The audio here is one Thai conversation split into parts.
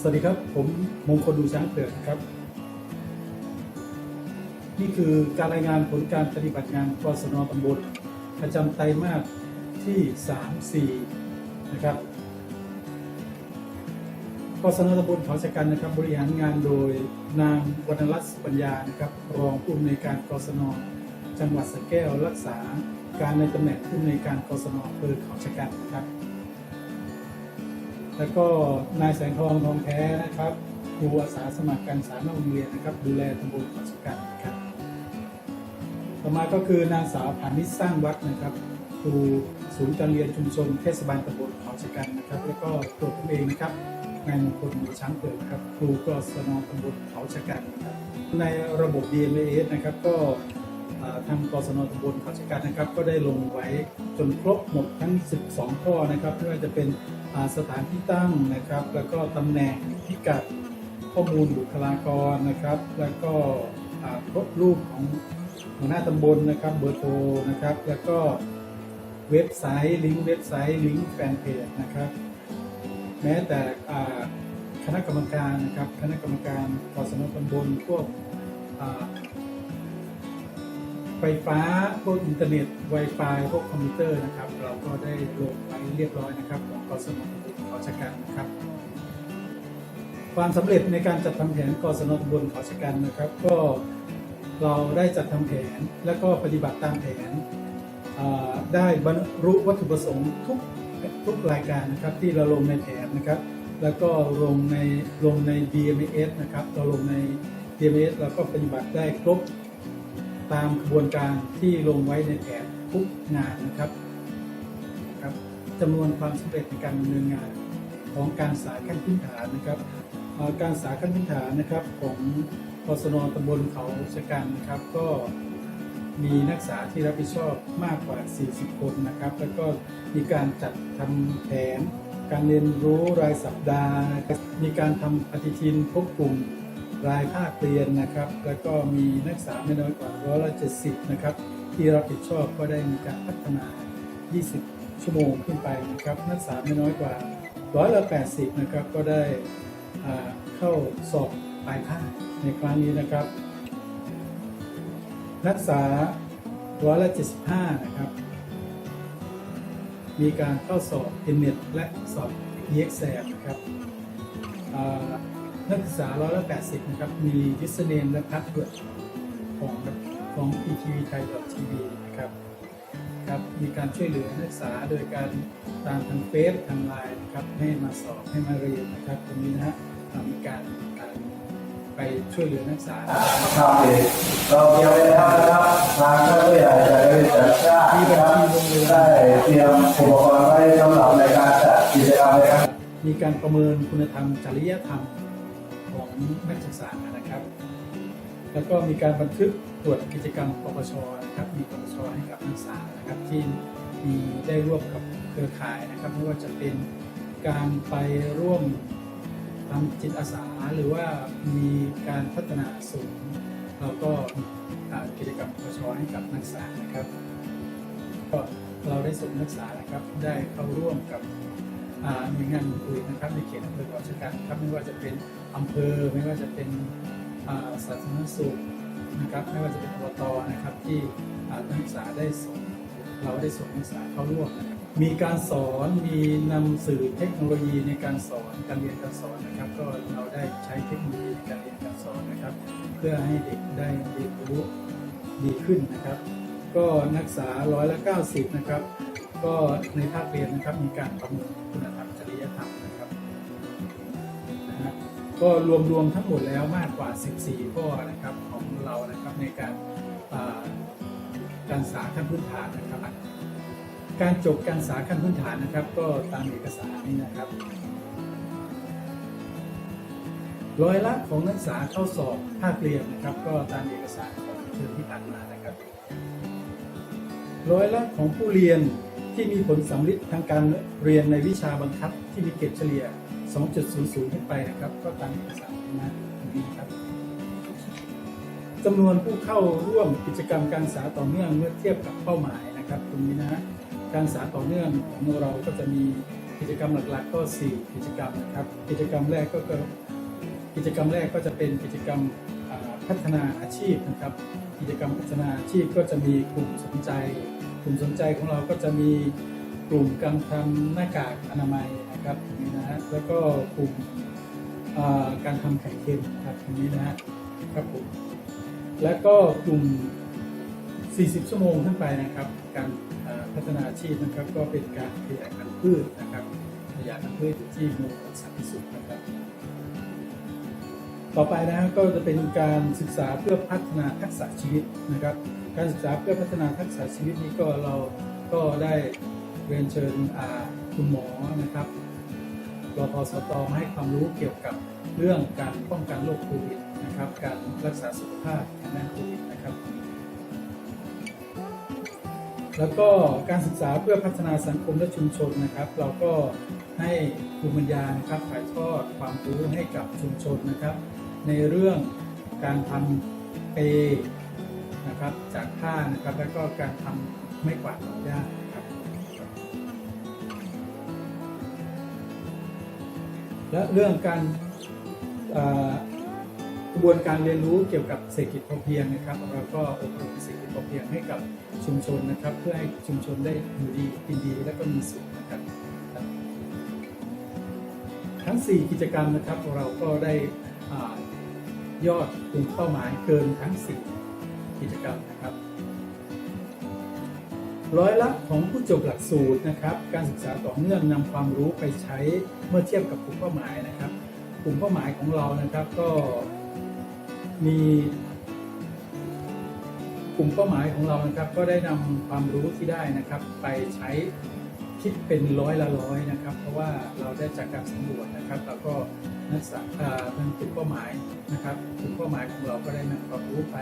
สวัสดีครับ ผมมงคลดูช้างเผือกครับ นี่คือการรายงานผลการปฏิบัติงานกศนตำบลประจำไตรมาสที่ 3 4 นะครับกศนตำบลเขาชะกันนะครับ บริหารงานโดยนางวรรณรัตน์ปัญญานะครับ รองผู้อำนวยการกศนจังหวัดสระแก้วรักษาการในตำแหน่งผู้อำนวยการกศนอำเภอเขาชะกันนะครับ แล้วก็นายแสงทองทองแท้นะครับครูอาสาสมัครการสารนอกโรงเรียนนะครับ ดูแลตำบลเขาชะกันครับต่อมาก็คือนางสาวผานิชสร้างวัดนะครับครูศูนย์การเรียนชุมชนเทศบาลตำบลเขาชะกันนะครับ แล้วก็ตัวผมเองนะครับนายมงคลหนูช้างเปิดครับครูกศนตำบลเขาชะกันนะครับในระบบ DMS นะครับก็ทางกศนตำบลเขาชะกันนะครับ ก็ได้ลงไว้จนครบหมดทั้ง 12 ข้อนะครับไม่ว่าจะเป็น สถานที่ตั้งนะครับ แล้วก็ตำแหน่งพิกัดข้อมูลบุคลากรนะครับ แล้วก็ครบรูปของหัวหน้าตำบลนะครับ เบอร์โทรนะครับ แล้วก็เว็บไซต์ลิงก์เว็บไซต์ลิงก์แฟนเพจนะครับ แม้แต่คณะกรรมการนะครับ คณะกรรมการกศนตำบลพวก ไฟฟ้าพวกอินเทอร์เน็ต Wi-Fi พวกคอมพิวเตอร์นะครับ เราก็ได้ลงไว้เรียบร้อยนะครับของกศนตำบลขอชกันนะครับ ความสำเร็จในการจัดทำแผนกศนบลขอชกันนะครับ ก็เราได้จัดทำแผนและก็ปฏิบัติตามแผนได้บรรลุวัตถุประสงค์ทุกทุกรายการนะครับที่เราลงในแผนนะครับ แล้วก็ลงในลงใน DMS นะครับเราลงใน DMS เราก็ปฏิบัติได้ครบ ตามกระบวนการที่ลงไว้ในแผนทุกงานนะครับครับจำนวนความสำเร็จในการดำเนินงานของการสายขั้นพื้นฐานนะครับการสายขั้นพื้นฐานนะครับของกศนตำบลเขาชะกันนะครับก็มีนักศึกษาที่รับผิดชอบมากกว่า 40 คนนะครับ แล้วก็มีการจัดทำแผน การเรียนรู้รายสัปดาห์ มีการทำปฏิทินพบกลุ่ม รายภาคเรียนนะครับ แล้วก็มีนักศึกษาไม่น้อยกว่าร้อยละ70นะครับ ที่รับผิดชอบก็ได้มีการพัฒนา 20 ชั่วโมงขึ้นไปนะครับ นักศึกษาไม่น้อยกว่าร้อยละ80นะครับ ก็ได้อ่าเข้าสอบปลายภาคในครั้งนี้นะครับ นักศึกษาร้อยละ75นะครับมีการเข้าสอบ n ็ t และสอบ EXAM นะครับอ่า นักศึกษาร้อยละ80 นะครับ มี username และ password ของของ ETV Thai TV นะครับครับมีการช่วยเหลือนักศึกษาโดยการตามทางเฟซทางไลน์นะครับให้มาสอบให้มาเรียนนะครับตรงนี้นะฮะอ่ามีการไปช่วยเหลือนักศึกษาครับเราเตรียมไว้แล้วนะครับทางท่านผู้ใหญ่จะได้จัดจ้างมีบัญชีโรงเรียนได้เตรียมอุปกรณ์ไว้สำหรับในการจัดกิจกรรมนการมีการประเมินคุณธรรมจริยธรรม ของนักศึกษานะครับ แล้วก็มีการบันทึกตรวจกิจกรรมปปชนะครับ มีปปชให้กับนักศึกษานะครับที่มีได้ร่วมกับเครือข่ายนะครับไม่ว่าจะเป็นการไปร่วมทำจิตอาสาหรือว่ามีการพัฒนาศูนย์เราก็กิจกรรมปปชให้กับนักศึกษานะครับก็เราได้ส่งนักศึกษานะครับได้เข้าร่วมกับหน่วยงานอื่นนะครับในเขตอำเภอเกาะชะกันครับไม่ว่าจะเป็น อำเภอไม่ว่าจะเป็นสาธารณสุขนะครับไม่ว่าจะเป็นอบตนะครับที่นักศึกษาได้ส่งเราได้ส่งนักศึกษาเข้าร่วมมีการสอนมีนำสื่อเทคโนโลยีในการสอนการเรียนการสอนนะครับ ก็เราได้ใช้เทคโนโลยีในการเรียนการสอนนะครับ เพื่อให้เด็กได้เรียนรู้ดีขึ้นนะครับ ก็นักศึกษาร้อยละ90นะครับ ก็ในภาคเรียนนะครับมีการประเมินคุณ ก็รวมรวมทั้งหมดแล้วมากกว่า 14 ข้อนะครับของเรานะครับในการการศึกษาขั้นพื้นฐานนะครับ การจบการศึกษาขั้นพื้นฐานนะครับ ก็ตามเอกสารนี้นะครับร้อยละของนักศึกษาเข้าสอบภาคเรียนนะครับ ก็ตามเอกสารของเทอมที่ผ่านมานะครับร้อยละของผู้เรียนที่มีผลสำลิดทางการเรียนในวิชาบังคับที่มีเกรดเฉลี่ย 2.00 ขึ้นไปนะครับ ก็ตามเอกสารนะตรงนี้ครับจำนวนผู้เข้าร่วมกิจกรรมการศึกษาต่อเนื่องเมื่อเทียบกับเป้าหมายนะครับตรงนี้นะการศึกษาต่อเนื่องของเราก็จะมีกิจกรรมหลักๆ ก็ 4 กิจกรรมนะครับ กิจกรรมแรกก็คือกิจกรรมแรกก็จะเป็นกิจกรรมพัฒนาอาชีพนะครับ กิจกรรมพัฒนาอาชีพก็จะมีกลุ่มสนใจ กลุ่มสนใจของเราก็จะมีกลุ่มการทำหน้ากากอนามัย นะครับนี้นะฮะแล้วก็กลุ่มการทำไข่เค็มครับตรงนี้นะฮะครับผมแล้วก็กลุ่ม 40 ชั่วโมงขึ้นไปนะครับ การพัฒนาอาชีพนะครับ ก็เป็นการขยายพันธุ์พืชนะครับขยายพันธุ์พืชที่หมู่สันติสุขนะครับต่อไปนะฮะก็จะเป็นการศึกษาเพื่อพัฒนาทักษะชีวิตนะครับ การศึกษาเพื่อพัฒนาทักษะชีวิตนี้ก็เราก็ได้เรียนเชิญอ่า คุณหมอนะครับรพสตมาให้ความรู้เกี่ยวกับเรื่องการป้องกันโรคโควิดนะครับ การรักษาสุขภาพทางด้านโควิดนะครับ แล้วก็การศึกษาเพื่อพัฒนาสังคมและชุมชนนะครับ เราก็ให้ภูมิปัญญานะครับถ่ายทอดความรู้ให้กับชุมชนนะครับ ในเรื่องการทำเปนะครับจากผ้านะครับ แล้วก็การทำไม่กวาดดอกหญ้า และเรื่องการกระบวนการเรียนรู้เกี่ยวกับเศรษฐกิจพอเพียงนะครับ เราก็อบรมเศรษฐกิจพอเพียงให้กับชุมชนนะครับ เพื่อให้ชุมชนได้อยู่ดีกินดีและก็มีสุขนะครับ ทั้ง 4 กิจกรรมนะครับเราก็ได้อยอดกลุ่มเป้าหมายเกินทั้ง 4 กิจกรรมนะครับ ร้อยละของผู้จบหลักสูตรนะครับ การศึกษาต่อเนื่องนำความรู้ไปใช้เมื่อเทียบกับกลุ่มเป้าหมายนะครับ กลุ่มเป้าหมายของเรานะครับก็มี กลุ่มเป้าหมายของเรานะครับ ก็ได้นำความรู้ที่ได้นะครับ ไปใช้คิดเป็นร้อยละร้อยนะครับ เพราะว่าเราได้จากการสำรวจนะครับ แล้วก็ นักศึกษาอ่าทางกลุ่มเป้าหมายนะครับกลุ่มเป้าหมายของเราก็ได้นำความรู้ไป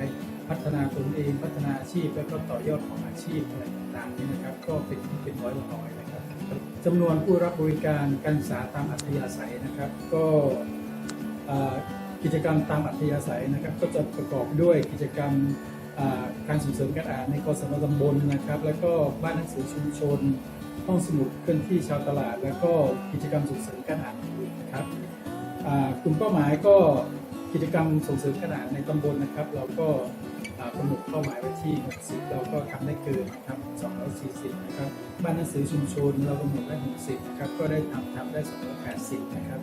พัฒนาตนเองพัฒนาอาชีพแล้วก็ต่อยอดของอาชีพอะไรต่างๆนี่นะครับ ก็เป็นเป็นร้อยละร้อยนะครับจำนวนผู้รับบริการการศึกษาตามอัธยาศัยนะครับ ก็กิจกรรมตามอัธยาศัยนะครับ ก็จะประกอบด้วยกิจกรรมการส่งเสริมการอ่านในกศนตำบลนะครับ แล้วก็บ้านหนังสือชุมชน ห้องสมุดเคลื่อนที่ชาวตลาด แล้วก็กิจกรรมส่งเสริมการอ่าน ลุ่มเป้าหมายก็กิจกรรมส่งเสริมการอ่านในตำบลนะครับ เราก็กำหนดเป้าหมายไว้ที่ 60 เราก็ทำได้เกินนะครับ240 นะครับ บ้านหนังสือชุมชนเรากำหนดได้60 นะครับ ก็ได้ทำทำได้ 280 นะครับ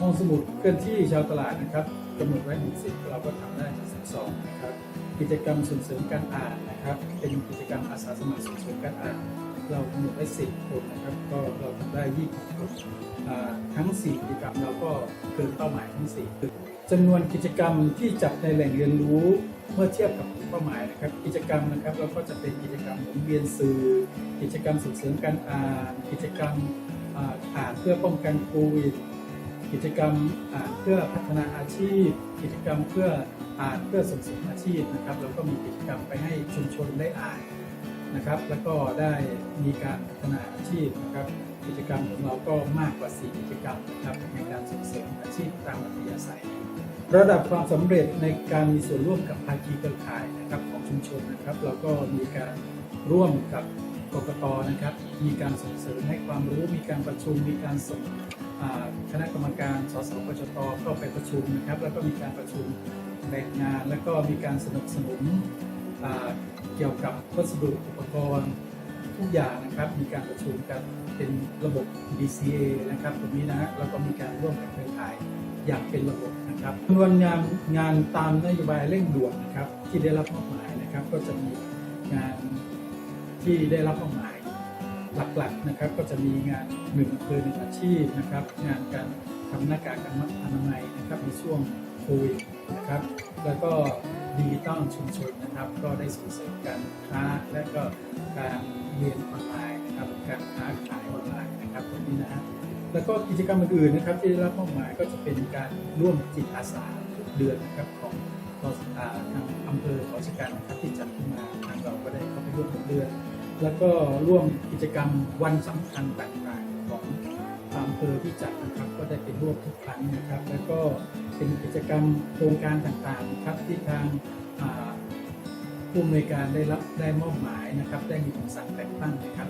ห้องสมุดเคลื่อนที่ชาวตลาดนะครับกำหนดไว้ 60 เราก็ทำได้ 12 นะครับ กิจกรรมส่งเสริมการอ่านนะครับ เป็นกิจกรรมอาสาสมัครส่งเสริมการอ่าน เรากำหนดได้10คนนะครับ ก็เราทำได้20คนอ่าทั้ง4กิจกรรมเราก็เกินเป้าหมายทั้ง4คือจำนวนกิจกรรมที่จัดในแหล่งเรียนรู้เมื่อเทียบกับเป้าหมายนะครับ กิจกรรมนะครับเราก็จะเป็นกิจกรรมหมุนเวียนสื่อ กิจกรรมส่งเสริมการอ่านกิจกรรมอ่านเพื่อป้องกันโควิดกิจกรรมอ่านเพื่อพัฒนาอาชีพ กิจกรรมเพื่ออ่านเพื่อส่งเสริมอาชีพนะครับแล้วก็มีกิจกรรมไปให้ชุมชนได้อ่าน นะครับ แล้วก็ได้มีการพัฒนาอาชีพนะครับ กิจกรรมของเราก็มากกว่า 4 กิจกรรมนะครับในการส่งเสริมอาชีพตามอัธยาศัย ระดับความสำเร็จในการมีส่วนร่วมกับภาคีเครือข่ายนะครับของชุมชนนะครับ เราก็มีการร่วมกับกกตนะครับ มีการส่งเสริมให้ความรู้ มีการประชุม มีการส่งคณะกรรมการ สสปชตเข้าไปประชุมนะครับ แล้วก็มีการประชุมแบ่งงาน แล้วก็มีการสนับสนุน เกี่ยวกับวัสดุอุปกรณ์ทุกอย่างนะครับ มีการประชุมกันเป็นระบบ DCA นะครับตรงนี้นะฮะแล้วก็มีการร่วมกับเครือข่ายอย่างเป็นระบบนะครับจำนวนงานงานตามนโยบายเร่งด่วนนะครับ ที่ได้รับมอบหมายนะครับ ก็จะมีงานที่ได้รับมอบหมายหลักๆนะครับ ก็จะมีงานหนึ่งอำเภอหนึ่งอาชีพนะครับ งานการทำหน้ากากอนามัยนะครับในช่วงโควิดนะครับ แล้วก็ ดิจิตอลชุมชนนะครับ ก็ได้ส่งเสริมการค้าและก็การเรียนออนไลน์นะครับการค้าขายออนไลน์นะครับตรงนี้นะฮะแล้วก็กิจกรรมอื่นๆนะครับที่ได้รับมอบหมายก็จะเป็นการร่วมจิตอาสาทุกเดือนนะครับของกสอาทางอำเภอขอชกันนะครับที่จัดขึ้นมาทางเราก็ได้เข้าไปร่วมทุกเดือน แล้วก็ร่วมกิจกรรมวันสำคัญต่างๆของอำเภอที่จัดนะครับก็ได้ไปร่วมทุกครั้งนะครับ แล้วก็็นกิจกรรมโครงการต่างๆนะครับที่ทางผู้อำนวยการได้รับได้มอบหมายนะครับ ได้มีคำสั่งแต่งตั้งนะครับ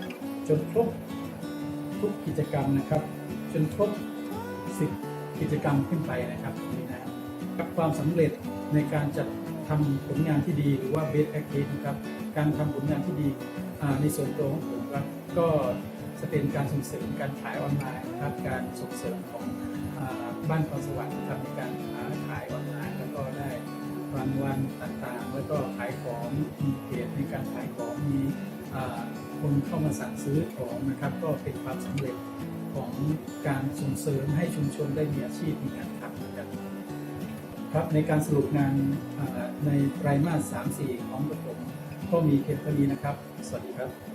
จนครบทุกกิจกรรมนะครับ จนครบ 10 กิจกรรมขึ้นไปนะครับนี้นะครับความสำเร็จในการจัดทำผลงานที่ดีหรือว่า best practice นะครับการทำผลงานที่ดีในส่วนตัวของผมครับก็จะเป็นการส่งเสริมการขายออนไลน์นะครับการส่งเสริมของอบ้านพรสวรรค์นะครับในการางวันต่างๆ แล้วก็ขายของมีเพจในการขายของมีคนเข้ามาสั่งซื้อของนะครับ ก็เป็นความสำเร็จของการส่งเสริมให้ชุมชนได้มีอาชีพมีงานทำนะครับครับในการสรุปงานในไตรมาส 3-4 ของกระผมก็มีเพียงเท่านี้นะครับ สวัสดีครับ